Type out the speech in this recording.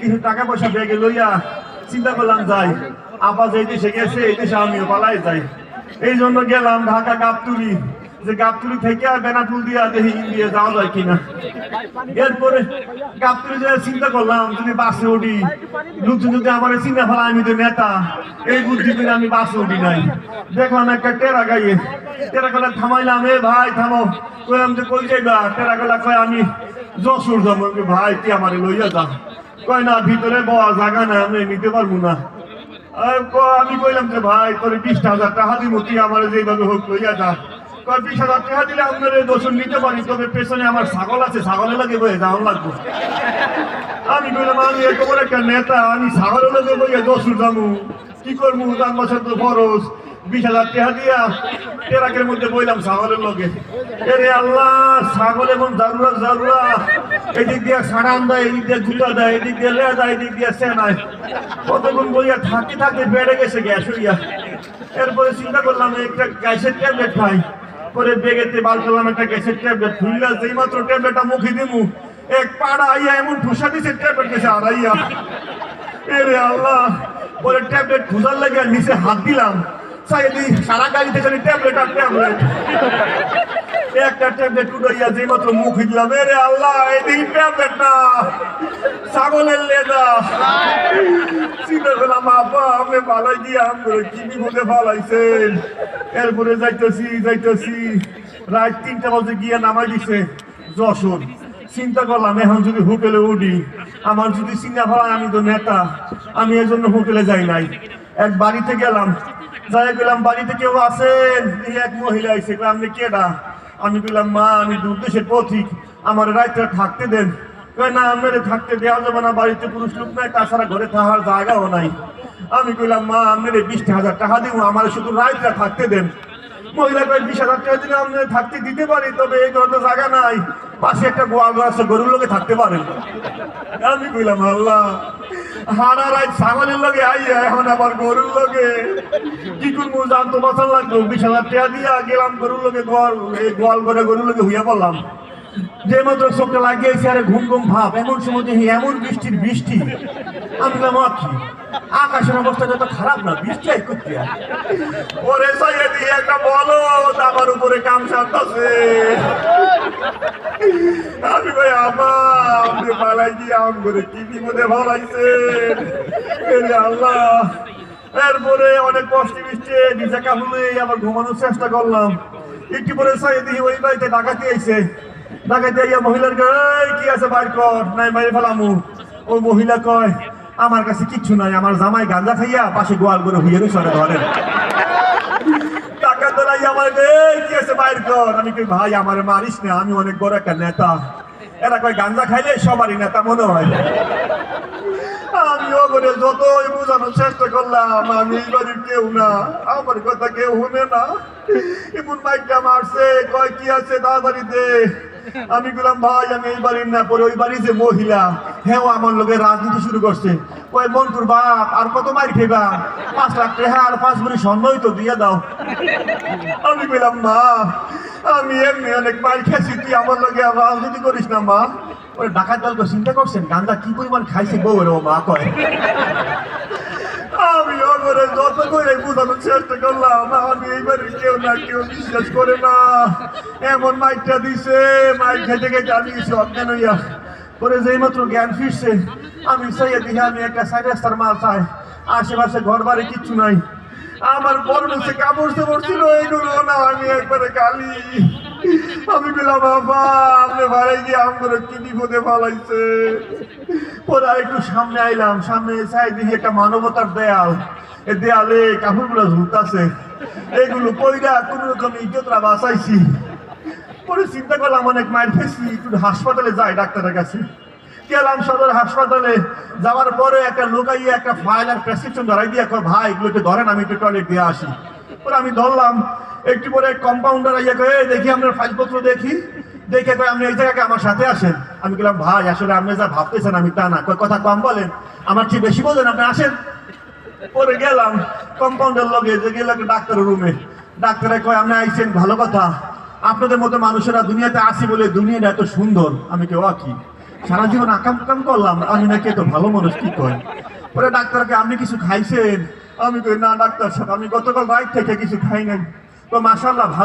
কিছু টাকা পয়সা ব্যাগে লইয়া চিন্তা করলাম, যাই, আপা যে দেশে গেছে, এই দেশে আমিও পালাই যাই। এই জন্য গেলাম ঢাকা গাবতুলি। যে গাবতুলি থেকে আর বেনাপুল দিয়া দেখি ইন্ডিয়া যাওয়া যায় কিনা। এরপরে গাবতুলি যে চিন্তা করলাম, যদি বাসে উঠি, লোকজন যদি আমার চিন্তা ফেলা আমি তো নেতা। এই বুদ্ধি করে আমি বাসে উঠি নাই। দেখলাম একটা টেরা গাইয়ে। টেরা গলা থামাইলাম, এ ভাই, থামো। কইলাম যে, কই যাইবা? টেরা গলা কয়, আমি যশোর যাব ভাই, তুই আমারে লইয়া যা। কয় না, ভিতরে বয়া জায়গা না আমি নিতে পারব না। আমি কইলাম যে, ভাই, তোর বিশ হাজার টাকা দিব তুই আমার যেভাবে হোক লইয়া যা। বিশ হাজার টাকা দিলে আপনার দোষণ নিতে পারি, তবে পেছনে আমার ছাগল আছে ছাগলের লাগে বয়ে যাওয়ার লাগবে। আমি কইলাম, আমি একটা নেতা, আমি ছাগলের লাগে বইয়া দোষণ যাব কি করব তার বছর তো খরচ বিশ হাজার টাকা দিয়া টেরাকের মধ্যে বইলাম ছাগলের লগে। এরে আল্লাহ, ছাগল এবং জারুরা জারুরা। এদিক দিয়ে সাড়ান দেয়, এদিক দিয়ে জুতা দেয়, এদিক দিয়ে লে দেয় এদিক দিয়ে সেনায়। কতক্ষণ বইয়া থাকি থাকি বেড়ে গেছে গ্যাস হইয়া। এরপরে চিন্তা করলাম, একটা গ্যাসের ট্যাবলেট খাই। পরে বেগেতে বার করলাম, একটা গ্যাসের ট্যাবলেট। খুললা যেই মাত্র ট্যাবলেটটা মুখে দিমু, এক পাড়া আইয়া এমন ঠুসা দিছে, ট্যাবলেট গেছে আড়াইয়া। এরে আল্লাহ, পরে ট্যাবলেট খুঁজার লাগে নিচে হাত দিলাম। সাইদি সারা গাড়িতে খালি ট্যাবলেট আর ট্যাবলেট। একটা ট্যাবলেট উঠাইয়া যে মাত্র মুখ দিলাম এরে আল্লাহ এদিকে ট্যাবলেট না, ছাগলের লেদা চিন্তা করলাম আপা আম কি বিপদে এরপরে যাইতেছি যাইতেছি। রাত তিনটা বাজে গিয়ে নামাই দিছে যশোর। চিন্তা করলাম, এখন যদি হোটেলে উঠি, আমার যদি চিন্তা ফেলায়, আমি তো নেতা, আমি এই জন্য হোটেলে যাই নাই। এক বাড়িতে গেলাম। যাই গেলাম বাড়িতে কেউ আছেন? এক মহিলা কয়, আপনি কেডা আমি বললাম মা আমি দুর্দেশের পথিক। আমার রাইতে থাকতে দেন। না মেরে থাকতে দেওয়া যাবে না। বাড়িতে পুরুষ লোক নাই তাছাড়া ঘরে থাকার জায়গাও নাই। আমি কইলাম মা মেরে বিশ হাজার টাকা দিব। আমার শুধু রাইতরা থাকতে দেন। মহিলা কয় বিশ হাজার টাকা দিলে আপনি থাকতে দিতে পারি তবে এই ধরনের জায়গা নাই। পাশে একটা গোয়াল ঘর আছে গরুর লোকে থাকতে পারেন আমি কইলাম আল্লাহ লগে আইয়া এখন আবার গরুর লগে। কি করব জানতো? দিয়া গেলাম গোয়াল গোয়াল করে গরুর লগে হইয়া পড়লাম। যে মাত্র চোখটা লাগিয়েছে, আরে ঘুম ঘুম ভাব, এমন সময় দেখি এমন বৃষ্টির বৃষ্টি। আমি বললাম "আ কি? আকাশের অবস্থা যত খারাপ না, বৃষ্টি আই করতে। ওরে একটা বলো আমার উপরে কাম সারতাছে। আমি ভাই পালাই গিয়ে আম করে ভালাইছে আল্লাহ, এরপরে অনেক কষ্ট নিজে কাবুলে আবার ঘুমানোর চেষ্টা করলাম। একটু পরে সাইয়েদি ওই বাড়িতে ডাকাতি আইছে ডাকাতি আইয়া মহিলার গায়ে কি আছে বাইর কর? নাই মারি ফেলামু। ওই মহিলা কয়, আমার কাছে কিচ্ছু নাই, আমার জামাই গাঁজা খাইয়া পাশে গোয়াল করে হুইয়ে সরে ধরেন টাকা তোলাই আমার কি আছে বাইর কর? আমি কই, ভাই, আমার মারিস না, আমি অনেক বড় একটা নেতা। এরা কয় গাঞ্জা খাইলে সবারই নেতা মনে হয়। আমি ওগরে যতই বোঝানোর চেষ্টা করলাম, আমি বাড়ির কেউ না, আমার কথা কেউ শুনে না। এমন মাইকটা মারছে, কয়, কি আছে তাড়াতাড়ি দে। আমি বললাম, ভাই, আমি এই বাড়ির না, পরে ওই বাড়ির যে মহিলা হ্যাঁ আমার লোকের রাজনীতি শুরু করছে। কয়, মন্টুর বাপ, আর কত মার খেবা? পাঁচ লাখ টাকা আর পাঁচ ভরি স্বর্ণই তো দিয়ে দাও। আমি বললাম, মা, আমি এমনি অনেক মার খেয়েছি তুই আমার লগে আর রাজনীতি করিস না, মা। ওই ডাকাত দলকে চিন্তা করছেন, গান্দা কি পরিমাণ খাইছে বউ মা কয়। আমি ওপরে যত করে বোঝানোর চেষ্টা করলাম, আমি এইবারে কেউ না কেউ বিশ্বাস করে না। এমন মাইকটা দিছে, মাইক খেতে খেতে আমি গেছি অজ্ঞান হইয়া পরে যেই মাত্র, জ্ঞান ফিরছে। আমি সেই দিকে আমি একটা সাইড রাস্তার মাল চাই, আশেপাশে ঘর বাড়ি কিচ্ছু নাই। আমার বড় সে কাপড় সে পড়ছিল এইগুলো না, আমি একবারে কালি। আমি বললাম বাবা আপনি ভাড়াই গিয়ে আমগুলো কি বিপদে ফালাইছে। পরে একটু সামনে আইলাম, সামনে চাই দেখি একটা মানবতার দেয়াল। এ দেয়ালে কাপড়গুলো ঝুলতাছে। এগুলো পয়রা কোন রকম ইজ্জতরা বাঁচাইছি। পরে চিন্তা করলাম, অনেক মায়ের খেয়েছি একটু হাসপাতালে যাই ডাক্তারের কাছে। গেলাম সদর হাসপাতালে, যাওয়ার পরে একটা লোক আইয়ে একটা ফাইল আর প্রেসক্রিপশন ধরাই দিয়ে কয়, ভাই, এগুলো একটু ধরেন, আমি একটু টয়লেট দিয়ে আসি। পরে আমি ধরলাম, একটু পরে কম্পাউন্ডার আইয়া কয়ে দেখি আপনার ফাইলপত্র দেখি। দেখে কয়, আপনি এই জায়গায় আমার সাথে আসেন। আমি বললাম ভাই, আসলে আপনি যা ভাবতেছেন আমি তা না। কয়, কথা কম বলেন। আমার চেয়ে বেশি বলেন আপনি আসেন। পরে গেলাম কম্পাউন্ডার লগে যে গেলাম ডাক্তারের রুমে ডাক্তারে কয়, আপনি আইছেন, ভালো কথা। আপনাদের মতো মানুষেরা দুনিয়াতে আসি বলে দুনিয়াটা এত সুন্দর। আমি কেউ কি? সারা জীবন আকাম কাম করলাম। আমি নাকি এত ভালো মানুষ, কি কয়? পরে ডাক্তারকে আপনি কিছু খাইছেন? আমি কই, না, ডাক্তার সাহেব, আমি গতকাল রাত থেকে কিছু খাই নাই। তো মাসাল্লাহ ভালো